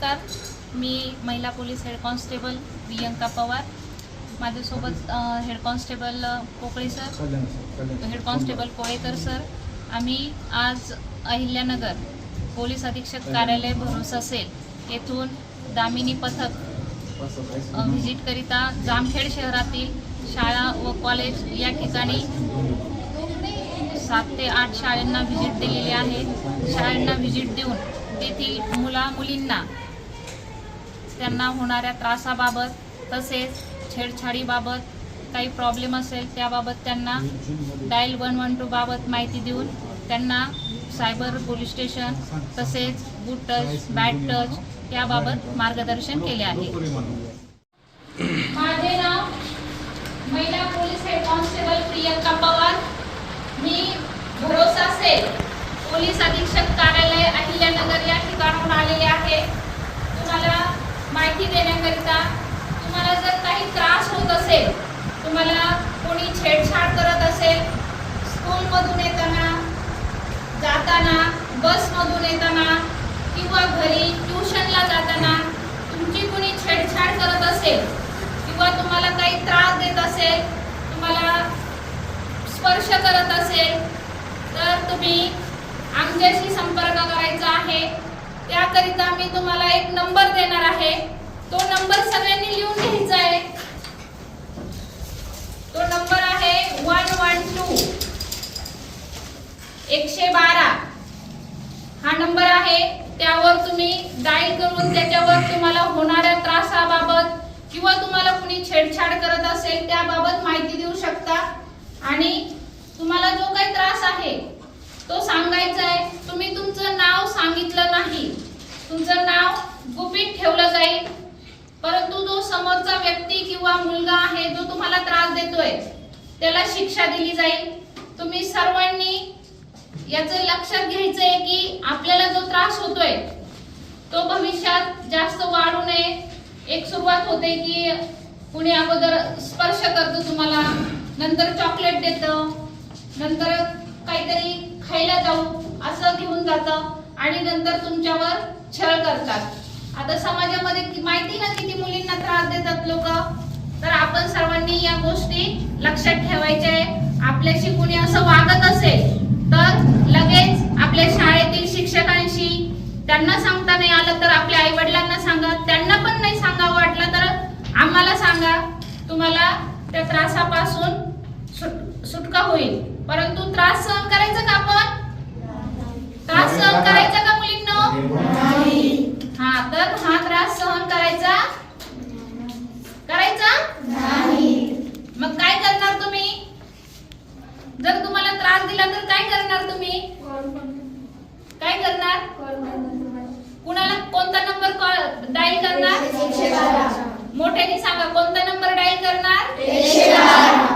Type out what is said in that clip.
नमस्कार. मी महिला police head constable Priyanka Pawar. माझ्यासोबत हेड कॉन्स्टेबल अ, Pokale sir. Head constable Kolekar sir. आम्ही आज अहिल्यानगर पोलीस अधीक्षक कार्यालय भरोसा सेल येथून दामिनी पथक व्हिजिटकरिता जामखेड शहरातील शाळा व कॉलेज या ठिकाणी सात ते आठ शाळांना व्हिजिट दिलेली आहे. शाळांना व्हिजिट देऊन तेथील मुला मुलींना त्यांना होणाऱ्या त्रासाबाबत तसेच छेडछाडीबाबत काही प्रॉब्लेम असेल त्याबाबत त्यांना डायल वन वन टू बाबत माहिती देऊन त्यांना सायबर पोलीस स्टेशन तसेच गुड टच बॅड टच याबाबत मार्गदर्शन केले आहे. माझे नाव महिला police head constable Priyanka Pawar. मी भरोसा सेल पोलीस अधीक्षक कार्यालय अहिल्यानगर या ठिकाणाहून आलेले आहे तुम्हाला माहिती देण्याकरिता तुम्हाला जर काही त्रास होत असेल तुम्हाला कोणी छेडछाड करत असेल स्कूलमधून येताना जाताना बसमधून येताना किंवा घरी ट्युशनला जाताना तुमची कोणी छेडछाड करत असेल किंवा तुम्हाला काही त्रास देत असेल तुम्हाला स्पर्श करत असेल तर तुम्ही आमच्याशी संपर्क करायचा आहे. त्याकरिता मी तुम्हाला एक नंबर देणार आहे तो नंबर सगळ्यांनी लिहून घ्यायचा आहे तो नंबर आहे वन वन टू एकशे बारा. हा नंबर आहे त्यावर तुम्ही डायल करून त्याच्यावर तुम्हाला होणाऱ्या त्रासाबाबत किंवा तुम्हाला कुणी छेडछाड करत असेल त्याबाबत माहिती देऊ शकता. आणि तुम्हाला जो काही त्रास आहे तो सांगायचा आहे तुम्ही तुमचं नाव सांगितलं नाही. तुमचं नाव गुपित ठेवलं जाईल. परंतु जो समोरचा व्यक्ती किंवा मुलगा आहे जो तुम्हाला त्रास देतोय त्याला शिक्षा दिली जाईल. तुम्ही सर्वांनी याचं लक्षात घ्यायचंय की आपल्याला जो त्रास होतोय तो भविष्यात जास्त वाढू नये. एक सुरुवात होते की कुणी अगोदर स्पर्श करतो तुम्हाला नंतर चॉकलेट देतं नंतर काहीतरी खायला जाऊ असं घेऊन जातं आणि नंतर तुमच्यावर छळ करतात. आता समाजामध्ये माहिती ना किती मुलींना त्रास देतात लोक? तर आपण सर्वांनी या गोष्टी लक्षात ठेवायच्या आहे. आपल्याशी कुणी असं वागत असेल तर लगेच आपल्या शाळेतील शिक्षकांशी त्यांना सांगता नाही आलं तर आपल्या आई वडिलांना सांगा. त्यांना पण नाही सांगावं वाटलं तर आम्हाला सांगा. तुम्हाला त्या त्रासापासून सुट- सुटका होईल. परंतु त्रास सहन करायचं का आपण त्रास सहन करायचा का मुलींनो हा तर हा त्रास सहन करायचा करायचा मग काय करणार तुम्ही जर तर काय करणार तुम्ही? काय करणार? कुणाला कोणता नंबर कॉल डायल करणार? मोठ्याने सांगा कोणता नंबर डायल करणार?